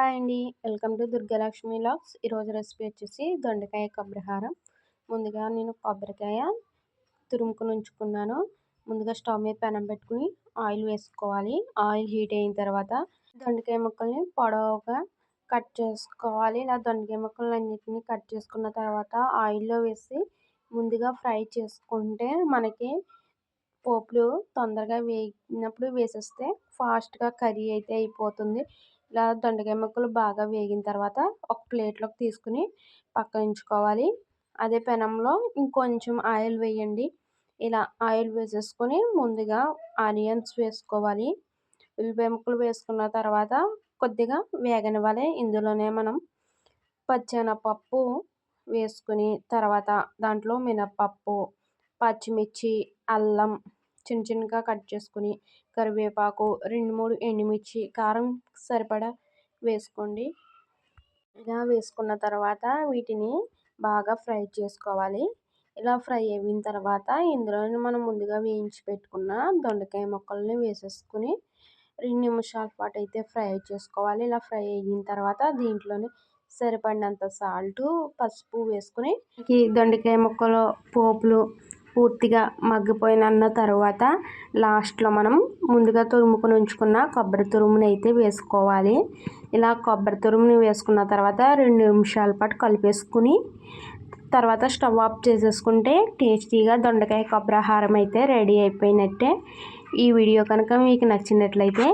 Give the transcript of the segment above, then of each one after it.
Hi అండి welcome to Durgalakshmi lakhs. ఈరోజు recipe వచ్చేసి దొండకాయ కొబ్బరిహారం. ముందుగా నేను కొబ్బరికాయ తురుముకుని ఉంచుకున్నాను. ముందుగా స్టవ్ మీద పెనం పెట్టుకుని ఆయిల్ వేసుకోవాలి. ఆయిల్ హీట్ అయిన తర్వాత దొండకాయ ముక్కల్ని పొడవుగా కట్ చేసుకోవాలి. ఇలా దొండకాయ ముక్కలు అన్నిటిని కట్ చేసుకున్న తర్వాత ఆయిల్లో వేసి ముందుగా ఫ్రై చేసుకుంటే మనకి పోపులు తొందరగా వేగినప్పుడు వేసేస్తే ఫాస్ట్గా కర్రీ అయితే అయిపోతుంది. ఇలా దొండకాయ ముక్కలు బాగా వేగిన తర్వాత ఒక ప్లేట్లోకి తీసుకుని పక్కన ఉంచుకోవాలి. అదే పెనంలో ఇంకొంచెం ఆయిల్ వేయండి. ఇలా ఆయిల్ వేసేసుకొని ముందుగా ఆనియన్స్ వేసుకోవాలి. ఉల్లిపాయ ముక్కలు వేసుకున్న తర్వాత కొద్దిగా వేగనివ్వాలి. ఇందులోనే మనం పచ్చెనపప్పు వేసుకుని తర్వాత దాంట్లో మినప్పప్పు పచ్చిమిర్చి అల్లం చిన్న చిన్నగా కట్ చేసుకుని కరివేపాకు రెండు మూడు ఎండుమిర్చి కారం సరిపడా వేసుకోండి. ఇలా వేసుకున్న తర్వాత వీటిని బాగా ఫ్రై చేసుకోవాలి. ఇలా ఫ్రై అయిన తర్వాత ఇందులో మనం ముందుగా వేయించి పెట్టుకున్న దొండకాయ ముక్కల్ని వేసేసుకుని రెండు నిమిషాల పాటు అయితే ఫ్రై చేసుకోవాలి. ఇలా ఫ్రై అయిన తర్వాత దీంట్లోనే సరిపడినంత సాల్ట్ పసుపు వేసుకుని ఈ దొండకాయ ముక్కలు పోపులు పూర్తిగా మగ్గిపోయిన తర్వాత లాస్ట్లో మనం ముందుగా తురుముకొని ఉంచుకున్న కొబ్బరి తురుముని అయితే వేసుకోవాలి. ఇలా కొబ్బరి తురుముని వేసుకున్న తర్వాత రెండు నిమిషాల పాటు కలిపేసుకుని తర్వాత స్టవ్ ఆఫ్ చేసేసుకుంటే టేస్టీగా దొండకాయ కొబ్బరి ఆహారం అయితే రెడీ అయిపోయినట్టే. ఈ వీడియో కనుక మీకు నచ్చినట్లయితే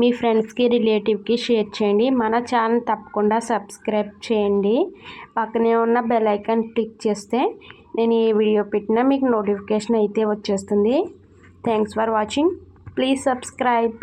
మీ ఫ్రెండ్స్కి రిలేటివ్కి షేర్ చేయండి. మన ఛానల్ తప్పకుండా సబ్స్క్రైబ్ చేయండి. పక్కనే ఉన్న బెల్ ఐకాన్ క్లిక్ చేస్తే నేను ఏ వీడియో పెట్టినా మీకు నోటిఫికేషన్ అయితే వచ్చేస్తుంది. Thanks for watching please subscribe